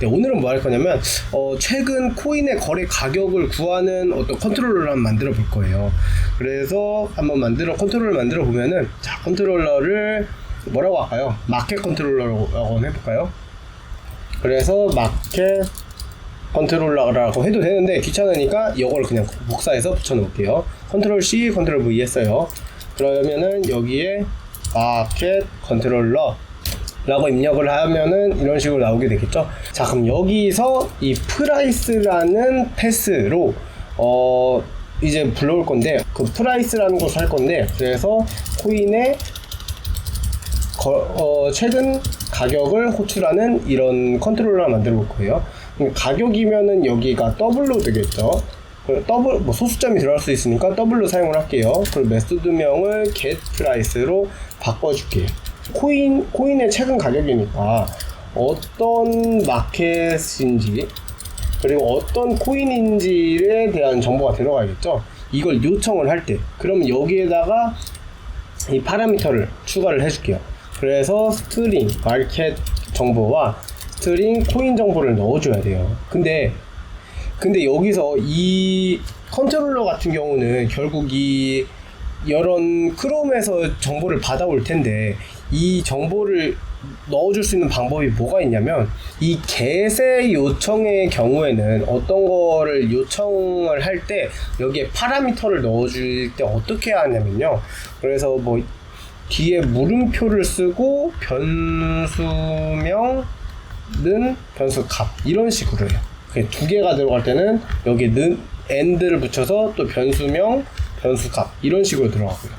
네, 오늘은 뭐 할 거냐면 어, 최근 코인의 거래 가격을 구하는 어떤 컨트롤러를 한번 만들어 볼 거예요. 그래서 한번 만들어 컨트롤러를 만들어 보면은 자 컨트롤러를 뭐라고 할까요? 마켓 컨트롤러라고 해볼까요? 그래서 마켓 컨트롤러라고 해도 되는데 귀찮으니까 이걸 그냥 복사해서 붙여놓을게요. 컨트롤 C, 컨트롤 V 했어요. 그러면은 여기에 마켓 컨트롤러 라고 입력을 하면은 이런 식으로 나오게 되겠죠. 자, 그럼 여기서 이 프라이스라는 패스로 어 이제 불러올 건데 그 프라이스라는 것을 할 건데 그래서 코인의 거- 어, 최근 가격을 호출하는 이런 컨트롤러를 만들어 볼 거예요. 가격이면은 여기가 더블로 되겠죠. 그 더블 뭐 소수점이 들어갈 수 있으니까 더블로 사용을 할게요. 그리고 메소드명을 get price로 바꿔줄게요. 코인 코인의 최근 가격이니까 어떤 마켓인지 그리고 어떤 코인인지에 대한 정보가 들어가야겠죠. 이걸 요청을 할 때, 그러면 여기에다가 이 파라미터를 추가를 해줄게요. 그래서 스트링 마켓 정보와 스트링 코인 정보를 넣어줘야 돼요. 근데 근데 여기서 이 컨트롤러 같은 경우는 결국 이 이런 크롬에서 정보를 받아올 텐데 이 정보를 넣어줄 수 있는 방법이 뭐가 있냐면 이 get의 요청의 경우에는 어떤 거를 요청을 할 때 여기에 파라미터를 넣어줄 때 어떻게 하냐면요. 그래서 뭐 뒤에 물음표를 쓰고 변수명는 변수 값 이런 식으로 해요. 그두 개가 들어갈 때는 여기에 는 end를 붙여서 또 변수명 변수 값 이런 식으로 들어가고요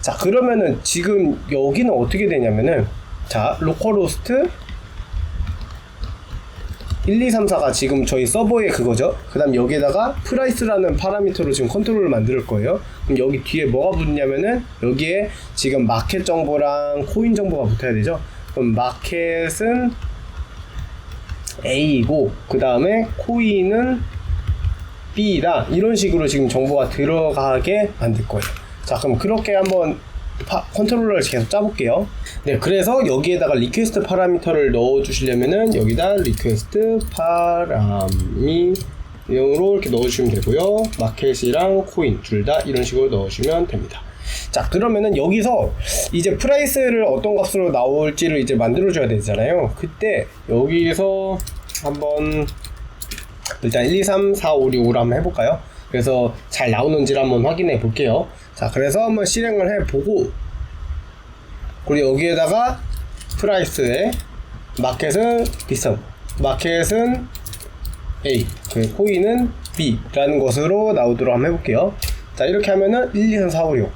자 그러면은 지금 여기는 어떻게 되냐면은 자 로컬호스트 1, 2, 3, 4가 지금 저희 서버의 그거죠. 그 다음 여기에다가 프라이스라는 파라미터로 지금 컨트롤을 만들 거예요. 그럼 여기 뒤에 뭐가 붙냐면은 여기에 지금 마켓 정보랑 코인 정보가 붙어야 되죠. 그럼 마켓은 A이고 그 다음에 코인은 B다 이런 식으로 지금 정보가 들어가게 만들 거예요. 자 그럼 그렇게 한번 파- 컨트롤러를 계속 짜볼게요. 네, 그래서 여기에다가 리퀘스트 파라미터를 넣어주시려면은 여기다 리퀘스트 파라미 으로 이렇게 넣어주시면 되고요. 마켓이랑 코인 둘 다 이런 식으로 넣으시면 됩니다. 자, 그러면은 여기서 이제 프라이스를 어떤 값으로 나올지를 이제 만들어 줘야 되잖아요. 그때 여기서 한번 일단 1, 2, 3, 4, 5, 6, 5로 한번 해볼까요? 그래서 잘 나오는지를 한번 확인해 볼게요. 자, 그래서 한번 실행을 해보고, 그리고 여기에다가 프라이스에 마켓은 비싼, 마켓은 A, 그 코인은 B라는 것으로 나오도록 한번 해볼게요. 자, 이렇게 하면은 1, 2, 3, 4, 5, 6.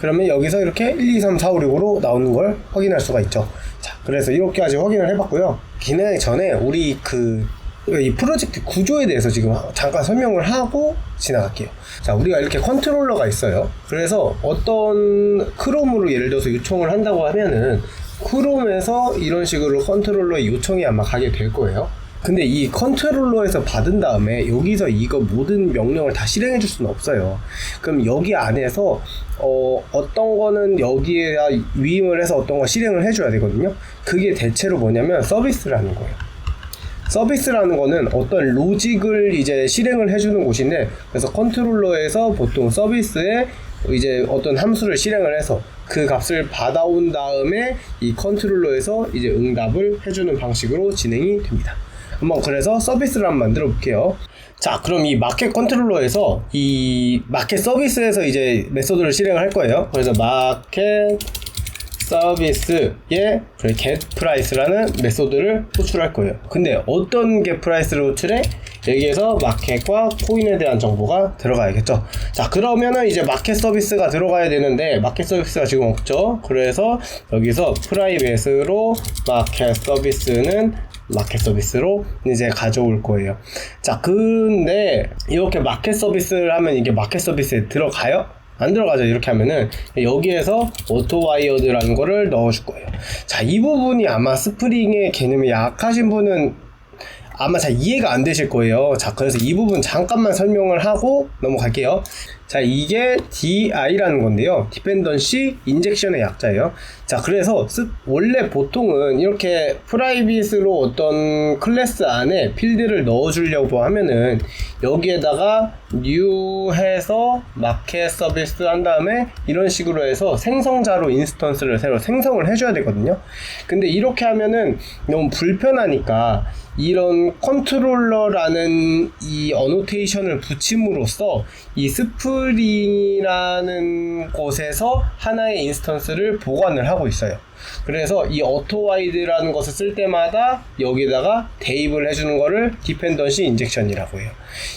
그러면 여기서 이렇게 1, 2, 3, 4, 5, 6으로 나오는 걸 확인할 수가 있죠. 자, 그래서 이렇게까지 확인을 해봤고요. 기능 전에 우리 그, 이 프로젝트 구조에 대해서 지금 잠깐 설명을 하고 지나갈게요. 자, 우리가 이렇게 컨트롤러가 있어요. 그래서 어떤 크롬으로 예를 들어서 요청을 한다고 하면은 크롬에서 이런 식으로 컨트롤러의 요청이 아마 가게 될 거예요. 근데 이 컨트롤러에서 받은 다음에 여기서 이거 모든 명령을 다 실행해 줄 수는 없어요. 그럼 여기 안에서 어, 어떤 거는 여기에 위임을 해서 어떤 거 실행을 해줘야 되거든요. 그게 대체로 뭐냐면 서비스라는 거예요. 서비스라는 거는 어떤 로직을 이제 실행을 해주는 곳인데 그래서 컨트롤러에서 보통 서비스에 이제 어떤 함수를 실행을 해서 그 값을 받아온 다음에 이 컨트롤러에서 이제 응답을 해주는 방식으로 진행이 됩니다. 한번 그래서 서비스를 한번 만들어 볼게요. 자, 그럼 이 마켓 컨트롤러에서 이 마켓 서비스에서 이제 메소드를 실행을 할 거예요. 그래서 마켓 서비스에 그 get price라는 메소드를 호출할 거예요. 근데 어떤 get price를 호출해? 여기에서 마켓과 코인에 대한 정보가 들어가야겠죠. 자, 그러면은 이제 마켓 서비스가 들어가야 되는데 마켓 서비스가 지금 없죠. 그래서 여기서 프라이빗으로 마켓 서비스는 마켓 서비스로 이제 가져올 거예요. 자, 근데 이렇게 마켓 서비스를 하면 이게 마켓 서비스에 들어가요? 안 들어가죠. 이렇게 하면은 여기에서 오토와이어드라는 거를 넣어줄 거예요. 자, 이 부분이 아마 스프링의 개념이 약하신 분은 아마 잘 이해가 안 되실 거예요. 자, 그래서 이 부분 잠깐만 설명을 하고 넘어갈게요. 자, 이게 DI라는 건데요. Dependency Injection의 약자예요. 자, 그래서 습- 원래 보통은 이렇게 프라이빗으로 어떤 클래스 안에 필드를 넣어주려고 하면은 여기에다가 new 해서 마켓 서비스 한 다음에 이런 식으로 해서 생성자로 인스턴스를 새로 생성을 해줘야 되거든요. 근데 이렇게 하면은 너무 불편하니까 이런 컨트롤러라는 이 어노테이션을 붙임으로써 이 스프 링이라는 곳에서 하나의 인스턴스를 보관을 하고 있어요. 그래서 이 어토와이드라는 것을 쓸 때마다 여기다가 대입을 해주는 거를 디펜던시 인젝션이라고 해요.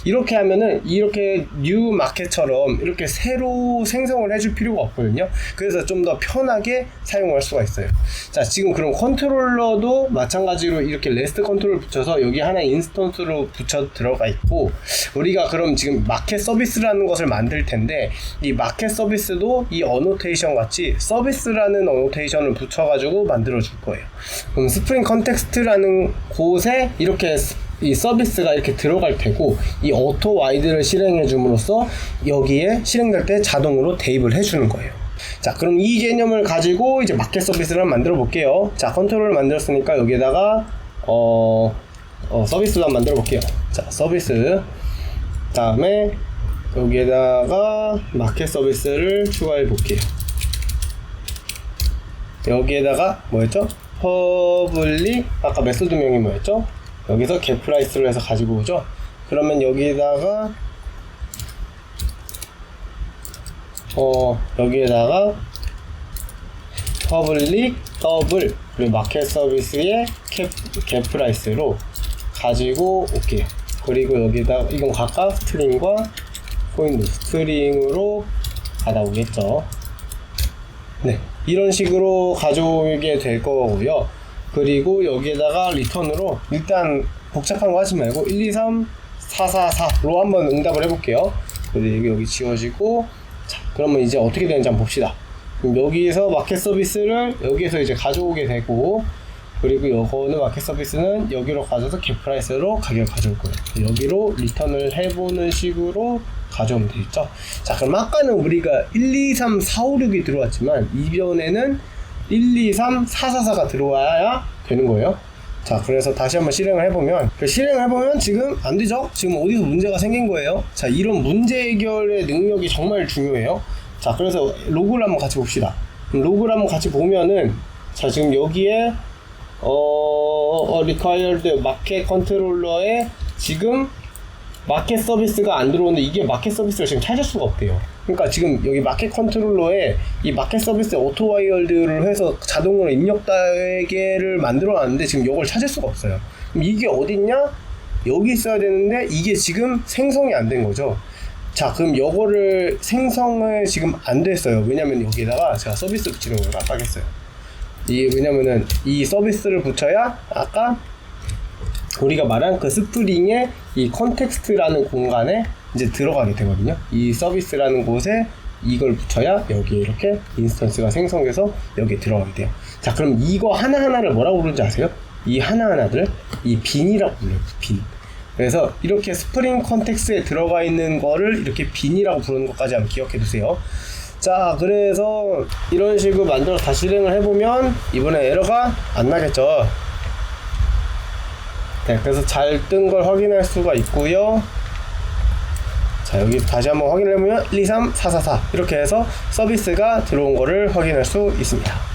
이렇게 하면은 이렇게 뉴 마켓처럼 이렇게 새로 생성을 해줄 필요가 없거든요. 그래서 좀 더 편하게 사용할 수가 있어요. 자, 지금 그럼 컨트롤러도 마찬가지로 이렇게 레스트 컨트롤 붙여서 여기 하나 인스턴스로 붙여 들어가 있고 우리가 그럼 지금 마켓 서비스라는 것을 만들 텐데 이 마켓 서비스도 이 어노테이션 같이 서비스라는 어노테이션을 붙여 가지고 만들어 줄 거예요. 그럼 스프링 컨텍스트라는 곳에 이렇게 스- 이 서비스가 이렇게 들어갈 테고 이 오토 와이드를 실행해 줌으로써 여기에 실행될 때 자동으로 대입을 해 주는 거예요. 자, 그럼 이 개념을 가지고 이제 마켓 서비스를 만들어 볼게요. 자, 컨트롤을 만들었으니까 여기에다가 어, 어 서비스를 만들어 볼게요. 자, 서비스 다음에 여기에다가 마켓 서비스를 추가해 볼게요. 여기에다가 뭐였죠? 퍼블릭 아까 메소드명이 뭐였죠? 여기서 겟 프라이스를 해서 가지고 오죠. 그러면 여기에다가 어 여기에다가 퍼블릭 더블 그리고 마켓 서비스의 캡, 겟 프라이스로 가지고 올게요. 그리고 여기다가 이건 각각 스트링과 포인트 스트링으로 받아오겠죠. 네, 이런 식으로 가져오게 될 거고요. 그리고 여기에다가 리턴으로 일단 복잡한 거 하지 말고 1, 2, 3, 4, 4, 4로 한번 응답을 해볼게요. 그리고 여기, 지워지고 자, 그러면 이제 어떻게 되는지 한번 봅시다. 여기서 마켓 서비스를 여기에서 이제 가져오게 되고 그리고 요거는 마켓 서비스는 여기로 가져서 겟 프라이스로 가격을 가져올 거예요. 여기로 리턴을 해보는 식으로 가져오면 되겠죠. 자, 그럼 아까는 우리가 1, 2, 3, 4, 5, 6이 들어왔지만 이번에는 1, 2, 3, 4, 4, 4가 들어와야 되는 거예요. 자, 그래서 다시 한번 실행을 해보면, 그 실행을 해보면 지금 안 되죠? 지금 어디서 문제가 생긴 거예요? 자, 이런 문제 해결의 능력이 정말 중요해요. 자, 그래서 로그를 한번 같이 봅시다. 로그를 한번 같이 보면은, 자, 지금 여기에, 어, 어 required 마켓 컨트롤러에 지금 마켓 서비스가 안 들어오는데 이게 마켓 서비스를 지금 찾을 수가 없대요. 그러니까 지금 여기 마켓 컨트롤러에 이 마켓 서비스 오토 와이어드를 해서 자동으로 입력 단계를 만들어 놨는데 지금 이걸 찾을 수가 없어요. 그럼 이게 어딨냐? 여기 있어야 되는데 이게 지금 생성이 안 된 거죠. 자, 그럼 요거를 생성을 지금 안 됐어요. 왜냐면 여기다가 제가 서비스 붙이는 걸 깜빡했어요. 이 왜냐면은 이 서비스를 붙여야 아까 우리가 말한 그 스프링의 이 컨텍스트라는 공간에 이제 들어가게 되거든요. 이 서비스라는 곳에 이걸 붙여야 여기에 이렇게 인스턴스가 생성돼서 여기에 들어가게 돼요. 자, 그럼 이거 하나하나를 뭐라고 부르는지 아세요? 이 하나하나들 이 빈이라고 불러요. 빈. 그래서 이렇게 스프링 컨텍스트에 들어가 있는 거를 이렇게 빈이라고 부르는 것까지 한번 기억해 두세요. 자, 그래서 이런 식으로 만들어 다시 실행을 해보면 이번에 에러가 안 나겠죠. 네, 그래서 잘 뜬 걸 확인할 수가 있고요. 자, 여기 다시 한번 확인을 해보면 1, 2, 3, 4, 4, 4 이렇게 해서 서비스가 들어온 거를 확인할 수 있습니다.